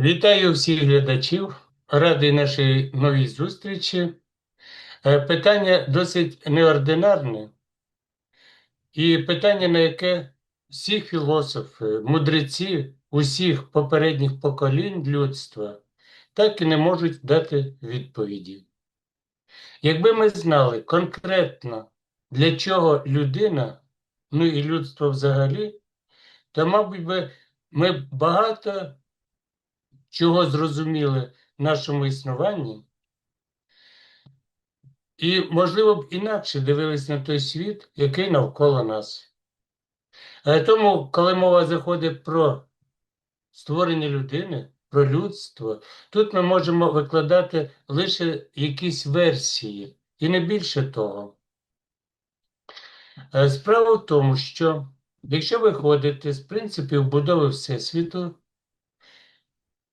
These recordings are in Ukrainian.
Вітаю всіх глядачів, радий нашій новій зустрічі. Е, Питання досить неординарне, і питання, на яке всі філософи, мудреці усіх попередніх поколінь людства так і не можуть дати відповіді. Якби ми знали конкретно, для чого людина, ну і людство взагалі, то, мабуть, би ми багато чого зрозуміли в нашому існуванні, і, можливо, б інакше дивились на той світ, який навколо нас. Тому, коли мова заходить про створення людини, про людство, тут ми можемо викладати лише якісь версії, і не більше того. Е, Справа в тому, що якщо виходити з принципів будови Всесвіту,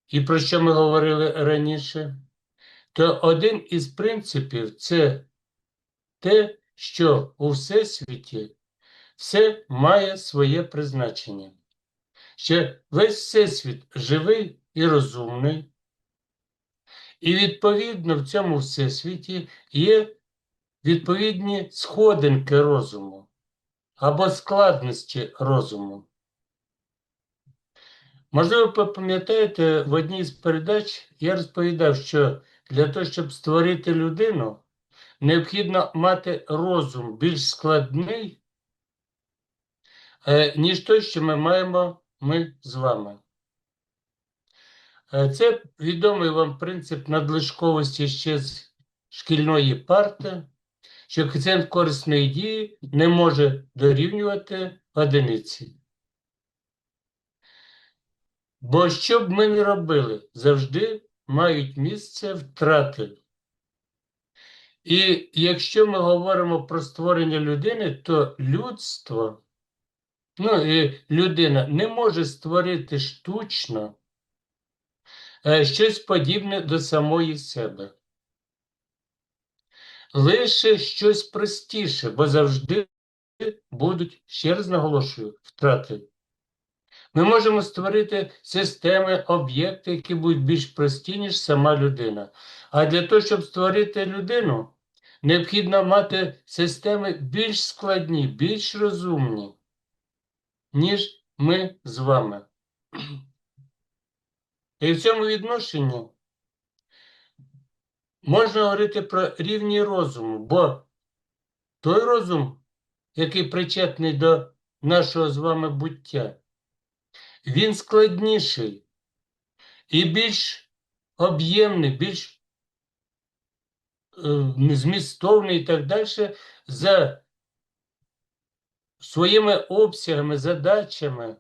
і про що ми говорили раніше, то один із принципів це те, що у Всесвіті все має своє призначення, що весь Всесвіт живий і розумний, і відповідно в цьому Всесвіті є відповідні сходинки розуму або складності розуму. Можливо, ви пам'ятаєте, в одній з передач я розповідав, що для того, щоб створити людину, необхідно мати розум більш складний, е, ніж той, що ми маємо ми з вами. Е, Це відомий вам принцип надлишковості ще з шкільної парти, що коефіцієнт корисної дії не може дорівнювати одиниці. Бо що б ми не робили, завжди мають місце втрати. І якщо ми говоримо про створення людини, то людство, ну і людина не може створити штучно е, щось подібне до самої себе. Лише щось простіше, бо завжди будуть, ще раз наголошую, втрати. Ми можемо створити системи, об'єкти, які будуть більш прості, ніж сама людина. А для того, щоб створити людину, необхідно мати системи більш складні, більш розумні, ніж ми з вами. І в цьому відношенні можна говорити про рівні розуму, бо той розум, який причетний до нашого з вами буття, він складніший і більш об'ємний, більш е, змістовний і так далі за своїми обсягами, задачами,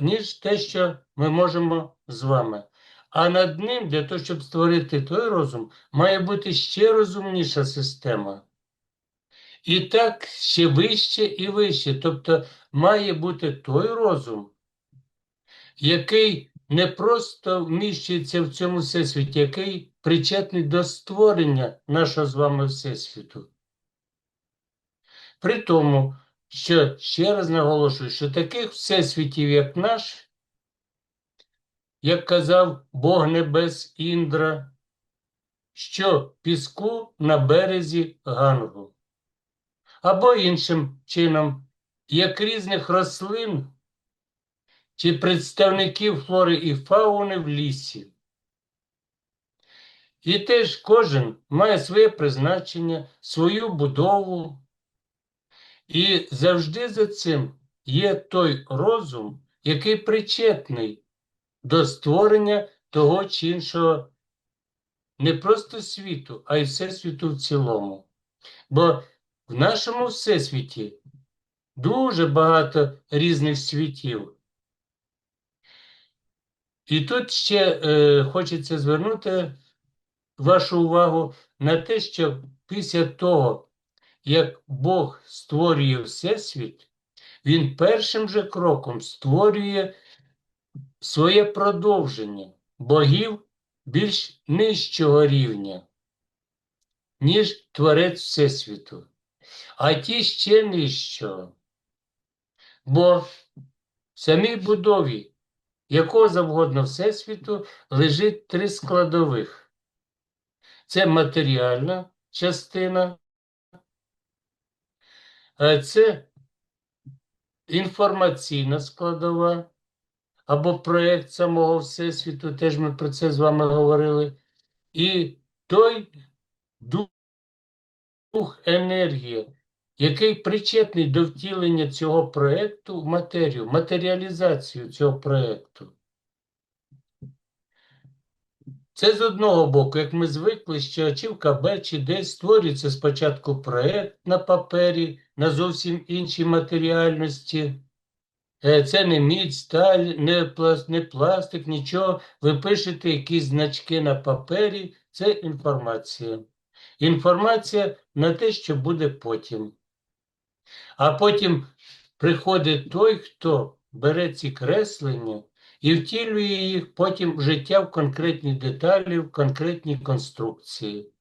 ніж те, що ми можемо з вами. А над ним, для того, щоб створити той розум, має бути ще розумніша система. І так ще вище і вище. Тобто має бути той розум, який не просто вміщується в цьому всесвіті, який причетний до створення нашого з вами всесвіту. При тому, що ще раз наголошую, що таких всесвітів, як наш, як казав Бог Небес Індра, що піску на березі Гангу. Або іншим чином, як різних рослин чи представників флори і фауни в лісі. І теж кожен має своє призначення, свою будову. І завжди за цим є той розум, який причетний до створення того чи іншого не просто світу, а й всесвіту в цілому. Бо в нашому всесвіті дуже багато різних світів. І тут ще е, хочеться звернути вашу увагу на те, що після того, як Бог створює Всесвіт, Він першим же кроком створює своє продовження богів більш нижчого рівня, ніж Творець Всесвіту, а ті ще нижчого. Бо в самій будові якого завгодно Всесвіту лежить три складових. Це матеріальна частина, е, це інформаційна складова або проєкт самого Всесвіту, теж ми про це з вами говорили, і той дух енергія, який причетний до втілення цього проєкту в матерію, матеріалізацію цього проєкту. Це з одного боку, як ми звикли, що чи в КБ, чи десь створюється спочатку проєкт на папері, на зовсім іншій матеріальності. Е, це не мідь, сталь, не пласт, не пластик, нічого. Ви пишете якісь значки на папері, це інформація. Інформація на те, що буде потім. А потім приходить той, хто бере ці креслення і втілює їх потім в життя в конкретні деталі, в конкретні конструкції.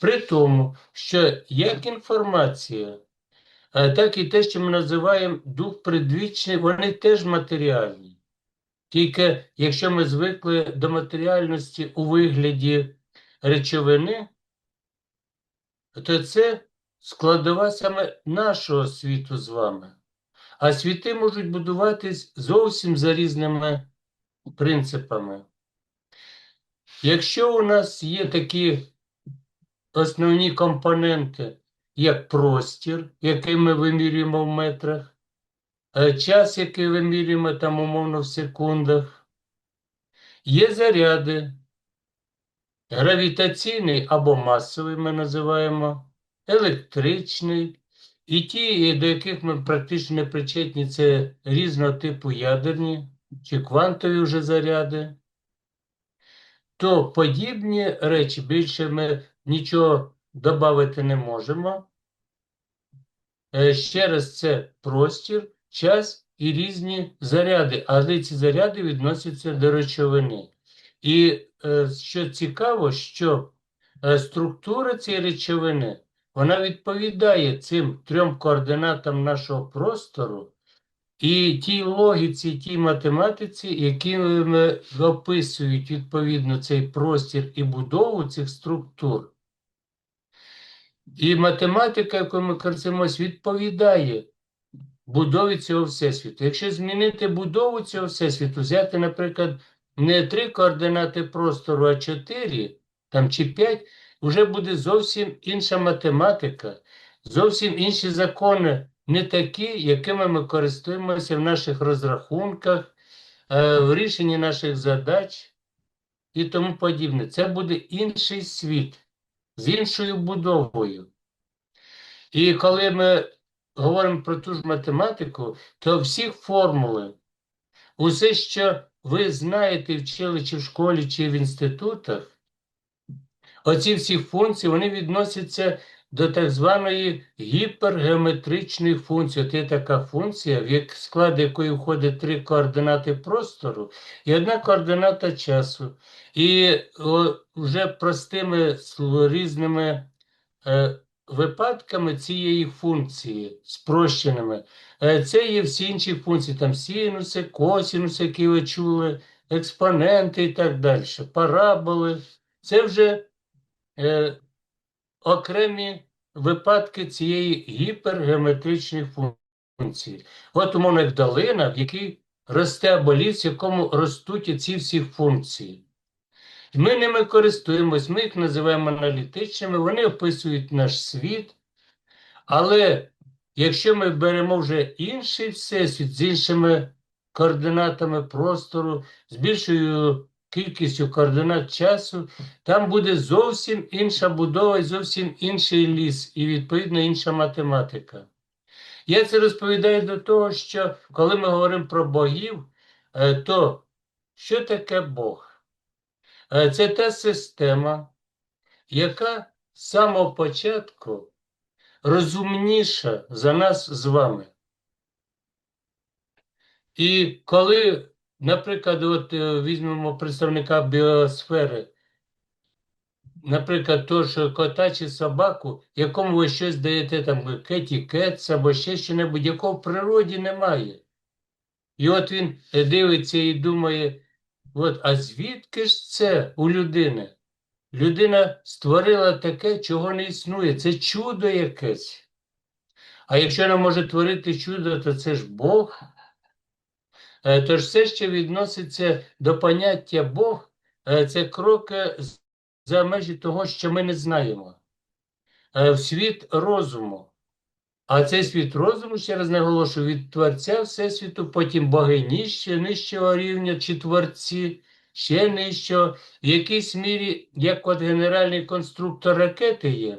При тому, що як інформація, так і те, що ми називаємо дух предвічний, вони теж матеріальні. Тільки якщо ми звикли до матеріальності у вигляді речовини, то це складова саме нашого світу з вами. А світи можуть будуватись зовсім за різними принципами. Якщо у нас є такі основні компоненти, як простір, який ми вимірюємо в метрах, е, час, який вимірюємо там умовно в секундах, є заряди, гравітаційний або масовий ми називаємо, електричний, і ті, до яких ми практично не причетні, це різного типу ядерні чи квантові вже заряди, то подібні речі більше ми нічого додати не можемо. Е, ще раз, це простір, час і різні заряди, але ці заряди відносяться до речовини. І е, що цікаво, що е, структура цієї речовини вона відповідає цим трьом координатам нашого простору і тій логіці, тій математиці, які описують відповідно цей простір і будову цих структур. І математика, яку ми користуємося, відповідає будові цього всесвіту. Якщо змінити будову цього всесвіту, взяти, наприклад, не три координати простору, а чотири там, чи п'ять, вже буде зовсім інша математика, зовсім інші закони, не такі, якими ми користуємося в наших розрахунках, е, в рішенні наших задач і тому подібне. Це буде інший світ з іншою будовою. І коли ми говоримо про ту ж математику, то всі формули, усе, що ви знаєте, вчили чи в школі, чи в інститутах, оці всі функції вони відносяться до так званої гіпергеометричної функції. От є така функція, в склад якої входить три координати простору і одна координата часу. І о, вже простими різними е, випадками цієї функції, спрощеними, е, це є всі інші функції, там синуси, косінуси, які ви чули, експоненти і так далі, параболи. Це вже е, окремі випадки цієї гіпергеометричної функції. От умовно як долина, в якій росте або ліс, в якому ростуть ці всі функції. Ми ними користуємось, ми їх називаємо аналітичними, вони описують наш світ. Але якщо ми беремо вже інший всесвіт з іншими координатами простору, з більшою кількістю координат часу, там буде зовсім інша будова і зовсім інший ліс, і, відповідно, інша математика. Я це розповідаю до того, що коли ми говоримо про богів, е, то що таке Бог? Е, це та система, яка з самого початку розумніша за нас з вами. І коли, наприклад, от е, візьмемо представника біосфери, наприклад, то, що кота чи собаку, якому ви щось даєте там кеті кетс або ще що-небудь, якого в природі немає. І от він е, дивиться і думає: от, а звідки ж це у людини? Людина створила таке, чого не існує. Це чудо якесь. А якщо не може творити чудо, то це ж Бог. Е, Тож все, що відноситься до поняття Бог, е, це кроки за межі того, що ми не знаємо. Е, В світ розуму. А цей світ розуму, ще раз наголошую, від Творця Всесвіту, потім боги нижче, нижчого рівня чи творці, ще нижчого, в якійсь мірі, як от генеральний конструктор ракети є.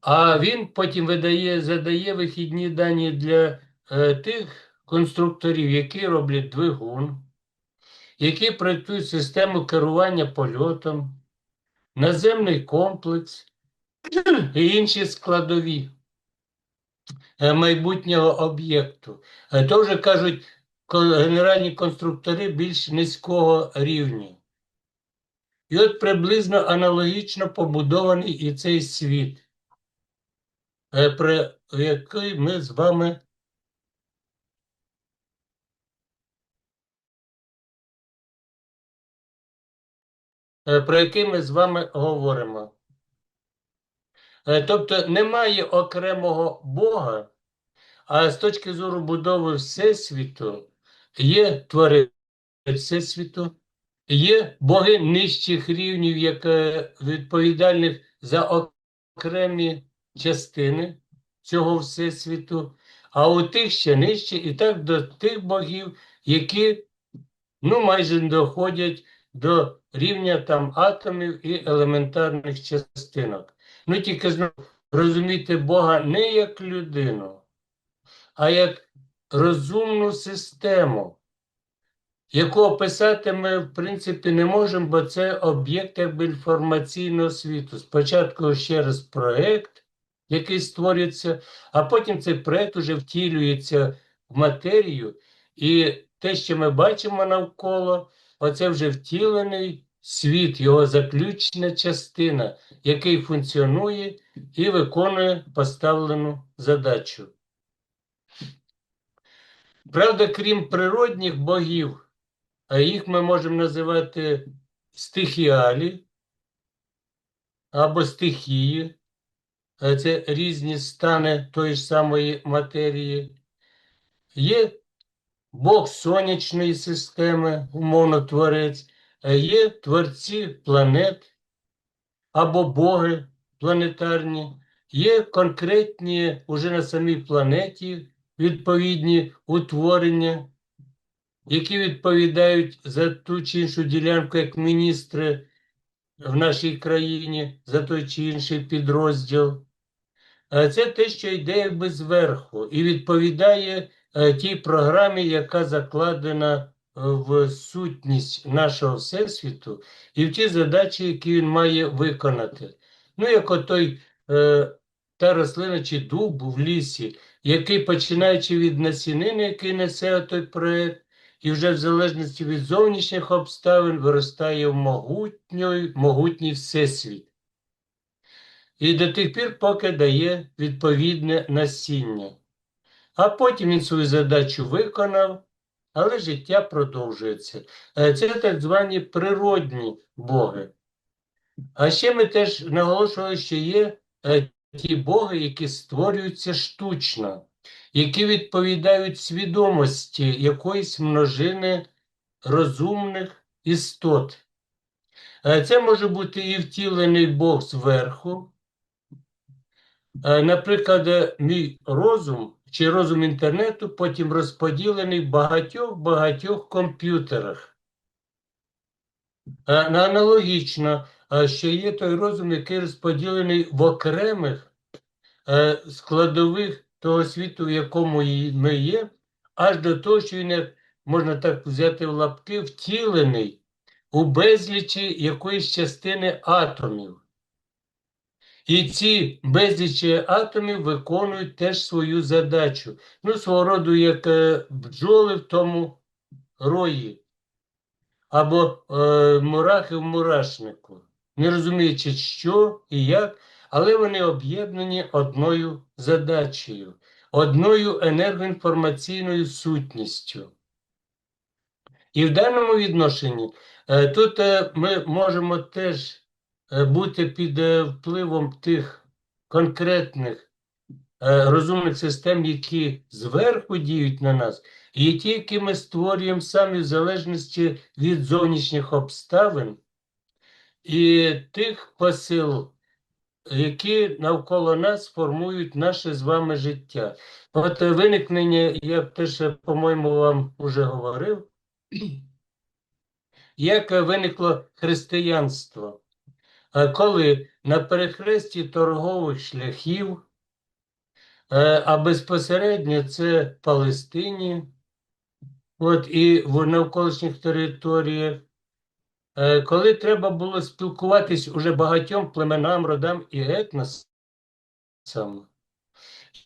А він потім видає, задає вихідні дані для е, тих конструкторів, які роблять двигун, які проєктують систему керування польотом, наземний комплекс і інші складові е, майбутнього об'єкту. Е, То вже кажуть генеральні конструктори більш низького рівня. І от приблизно аналогічно побудований і цей світ, е, про який ми з вами про який ми з вами говоримо. Е, Тобто немає окремого Бога, а з точки зору будови Всесвіту є творець Всесвіту, є боги нижчих рівнів, як е, відповідальних за окремі частини цього Всесвіту, а у тих ще нижче, і так до тих богів, які ну, майже доходять до рівня там атомів і елементарних частинок. Ну, тільки знову розуміти Бога не як людину, а як розумну систему, яку описати ми, в принципі, не можемо, бо це об'єкт якби інформаційного світу. Спочатку ще раз проєкт, який створюється, а потім цей проєкт уже втілюється в матерію, і те, що ми бачимо навколо, оце вже втілений світ, його заключна частина, який функціонує і виконує поставлену задачу. Правда, крім природних богів, а їх ми можемо називати стихіалі або стихії, а це різні стани тої ж самої матерії. Є Бог сонячної системи, умовно творець, є творці планет або боги планетарні, є конкретні уже на самій планеті відповідні утворення, які відповідають за ту чи іншу ділянку як міністри в нашій країні, за той чи інший підрозділ. Е, Це те, що йде якби зверху, і відповідає е, тій програмі, яка закладена е, в сутність нашого Всесвіту, і в ті задачі, які він має виконати. Ну, як отой е, та рослина чи дуб в лісі, який, починаючи від насінини, який несе той проект, і вже в залежності від зовнішніх обставин виростає в могутній, могутній всесвіт. І до тих пір, поки дає відповідне насіння. А потім він свою задачу виконав, але життя продовжується. Е, Це так звані природні боги. А ще ми теж наголошували, що є е, ті боги, які створюються штучно, які відповідають свідомості якоїсь множини розумних істот. Е, Це може бути і втілений Бог зверху. Наприклад, мій розум чи розум інтернету потім розподілений в багатьох-багатьох комп'ютерах. Е, Аналогічно, е, що є той розум, який розподілений в окремих е, складових того світу, в якому ми є, аж до того, що він, можна так взяти в лапки, втілений у безлічі якоїсь частини атомів. І ці безлічі атомів виконують теж свою задачу. Ну, свого роду, як е, бджоли в тому рої, або е, мурахи в мурашнику, не розуміючи, що і як, але вони об'єднані одною задачею. одною енергоінформаційною сутністю. І в даному відношенні е, тут е, ми можемо теж бути під е, впливом тих конкретних е, розумних систем, які зверху діють на нас, і ті, які ми створюємо самі в залежності від зовнішніх обставин і тих посил, які навколо нас формують наше з вами життя. От е, виникнення, я теж, е, по-моєму, вам вже говорив, як е, виникло християнство, Е, коли на перехресті торгових шляхів, е, а безпосередньо це Палестині, от і в навколишніх територіях, е, коли треба було спілкуватись уже багатьом племенам, родам і етносам,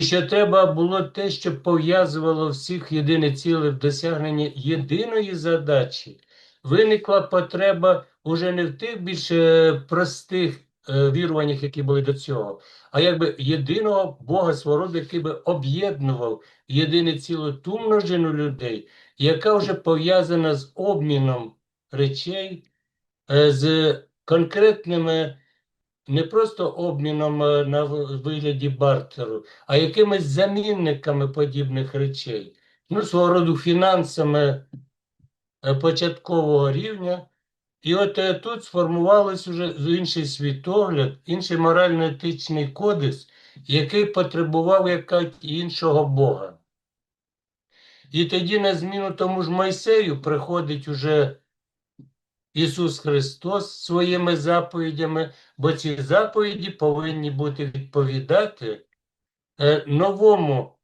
що треба було те, що пов'язувало всіх єдине ціле в досягненні єдиної задачі, виникла потреба уже не в тих більш е, простих е, віруваннях, які були до цього, а якби єдиного Бога свого роду, який би об'єднував єдине ціло ту множину людей, яка вже пов'язана з обміном речей, е, з конкретними не просто обміном на вигляді бартеру, а якимись замінниками подібних речей, ну, свого роду фінансами початкового рівня. І от е, тут сформувалось уже інший світогляд, інший морально-етичний кодекс, який потребував як іншого Бога. І тоді на зміну тому ж Мойсею приходить уже Ісус Христос своїми заповідями, бо ці заповіді повинні бути відповідати е, новому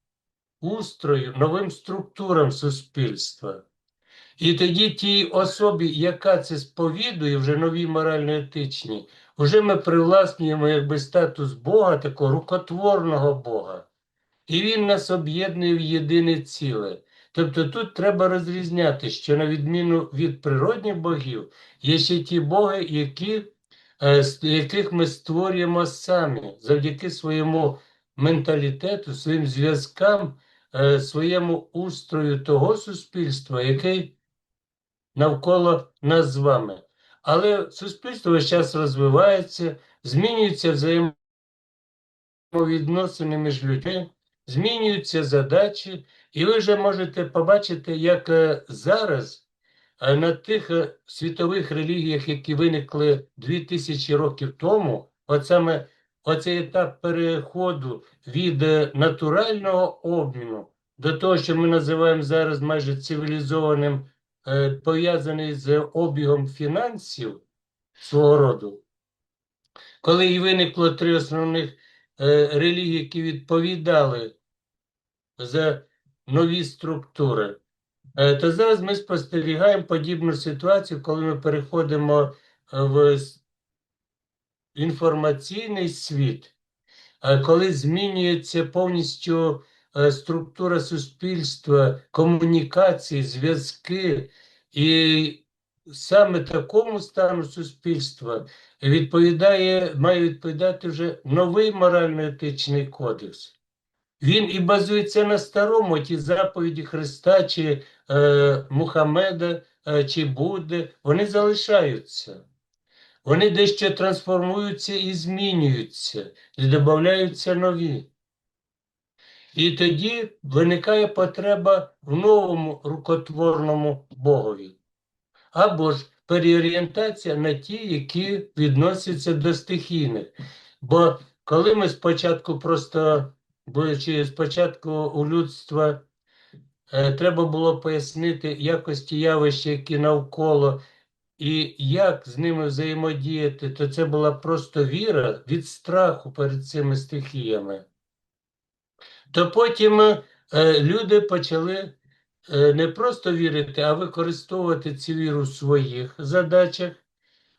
устрою, новим структурам суспільства. І тоді тій особі, яка це сповідує, вже нові морально-етичні, вже ми привласнюємо якби статус Бога, такого рукотворного Бога. І він нас об'єднує в єдине ціле. Тобто тут треба розрізняти, що на відміну від природних богів, є ще ті боги, які, е, яких ми створюємо самі завдяки своєму менталітету, своїм зв'язкам, е, своєму устрою того суспільства, який навколо нас з вами. Але суспільство весь час розвивається, змінюються взаємовідносини між людьми, змінюються задачі, і ви вже можете побачити, як е, зараз е, на тих е, світових релігіях, які виникли 2000 років тому, от саме оцей етап переходу від натурального обміну до того, що ми називаємо зараз майже цивілізованим пов'язаний з обігом фінансів свого роду, коли і виникло три основних е, релігії, які відповідали за нові структури, е, то зараз ми спостерігаємо подібну ситуацію, коли ми переходимо в інформаційний світ, е, коли змінюється повністю е, структура суспільства, комунікації, зв'язки, і саме такому стану суспільства відповідає, має відповідати вже новий морально-етичний кодекс. Він і базується на старому, ті заповіді Христа чи е, Мухаммеда е, чи Будди, вони залишаються. Вони дещо трансформуються і змінюються, і додаються нові. І тоді виникає потреба в новому рукотворному Богові. Або ж переорієнтація на ті, які відносяться до стихійних. Бо коли ми спочатку просто, бо чи спочатку у людства е, треба було пояснити якості явища, які навколо, і як з ними взаємодіяти, то це була просто віра від страху перед цими стихіями. То потім е, люди почали е, не просто вірити, а використовувати цю віру в своїх задачах.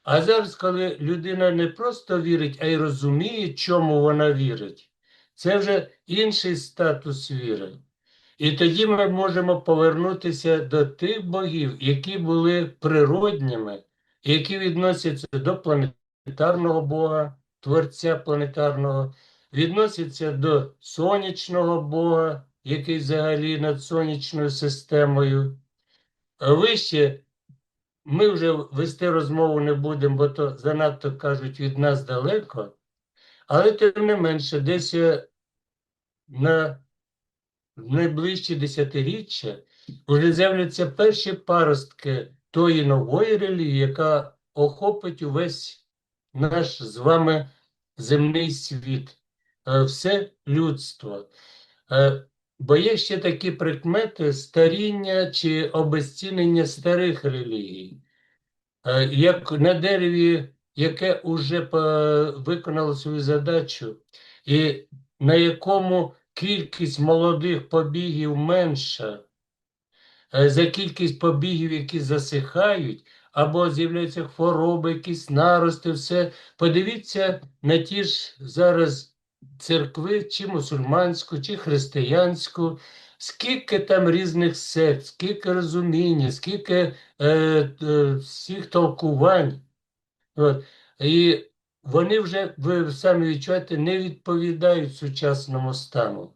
А зараз, коли людина не просто вірить, а й розуміє, чому вона вірить, це вже інший статус віри. І тоді ми можемо повернутися до тих богів, які були природніми, які відносяться до планетарного Бога, Творця планетарного, відноситься до сонячного Бога, який взагалі над сонячною системою. Вище ми вже вести розмову не будемо, бо то занадто кажуть від нас далеко. Але тим не менше, десь е, на найближчі десятиріччя вже з'являться перші паростки тої нової релігії, яка охопить увесь наш з вами земний світ, все людство. Е, Бо є ще такі прикмети старіння чи обезцінення старих релігій. Е, Як на дереві, яке уже виконало свою задачу, і на якому кількість молодих побігів менша, е, за кількість побігів, які засихають, або з'являються хвороби, якісь нарости, все. Подивіться на ті ж зараз церкви, чи мусульманську, чи християнську, скільки там різних сект, скільки розуміння, скільки е, е, всіх толкувань. От. І вони вже, ви самі відчуваєте, не відповідають сучасному стану.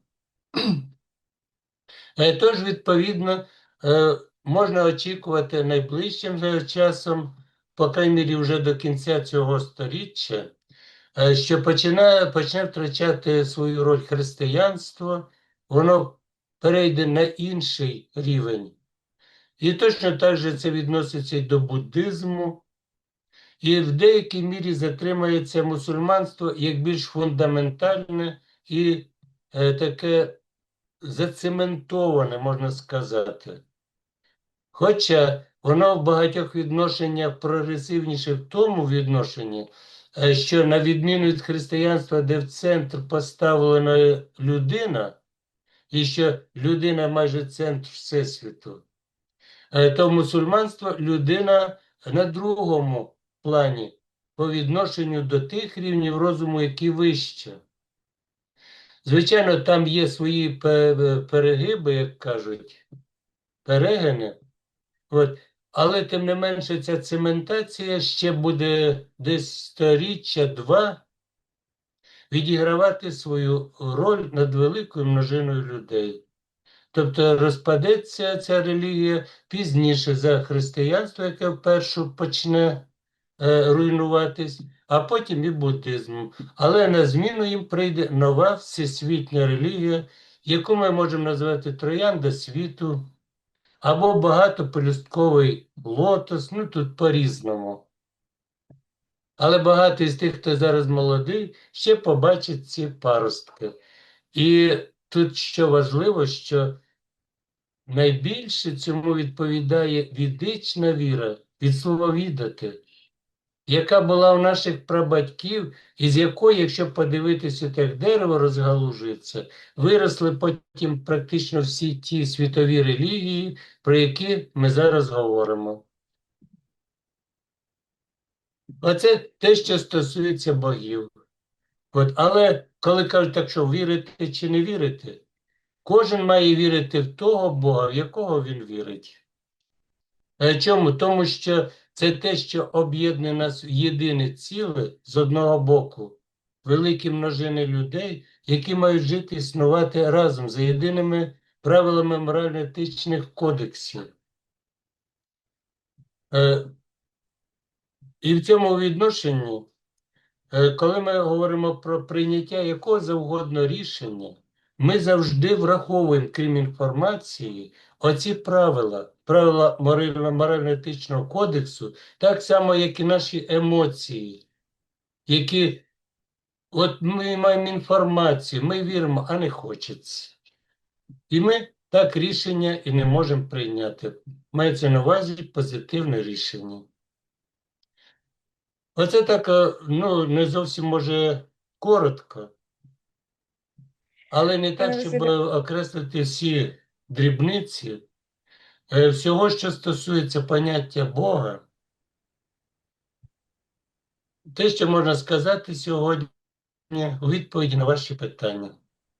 Е, Тож, відповідно, е, можна очікувати найближчим часом, по крайній мірі, вже до кінця цього сторіччя, е, що починає, почне втрачати свою роль християнство, воно перейде на інший рівень. І точно так же це відноситься і до буддизму, і в деякій мірі затримається мусульманство як більш фундаментальне і е, таке зацементоване, можна сказати. Хоча воно в багатьох відношеннях прогресивніше в тому відношенні, е, що на відміну від християнства, де в центр поставлена людина, і що людина майже центр Всесвіту, е, то мусульманство людина на другому плані по відношенню до тих рівнів розуму, які вище. Звичайно, там є свої перегиби, як кажуть, перегини. От. Але тим не менше ця цементація ще буде десь сторіччя два відігравати свою роль над великою множиною людей. Тобто розпадеться ця релігія пізніше за християнство, яке вперше почне е, руйнуватись, а потім і буддизм. Але на зміну їм прийде нова всесвітня релігія, яку ми можемо назвати троянда світу або багатопелюстковий лотос, ну тут по-різному. Але багато із тих, хто зараз молодий, ще побачить ці паростки. І тут що важливо, що найбільше цьому відповідає відична віра, від слова відати, яка була у наших прабатьків, і з якої, якщо подивитися, як дерево розгалужується, виросли потім практично всі ті світові релігії, про які ми зараз говоримо. Оце те, що стосується богів. От, Але коли кажуть, так що вірити чи не вірити, кожен має вірити в того Бога, в якого він вірить. Е, чому? Тому що це те, що об'єднує нас в єдине ціле з одного боку, великі множини людей, які мають жити і існувати разом за єдиними правилами морально-етичних кодексів. Е, і в цьому відношенні, е, коли ми говоримо про прийняття якого завгодно рішення, ми завжди враховуємо, крім інформації, оці правила, правила морально-етичного кодексу, так само, як і наші емоції, які от ми маємо інформацію, ми віримо, а не хочеться. І ми так рішення і не можемо прийняти. Мається на увазі позитивне рішення. Оце так, е, ну, не зовсім може коротко, але не так, щоб окреслити всі дрібниці. Е, Всього, що стосується поняття Бога, те, що можна сказати сьогодні у відповіді на ваші питання.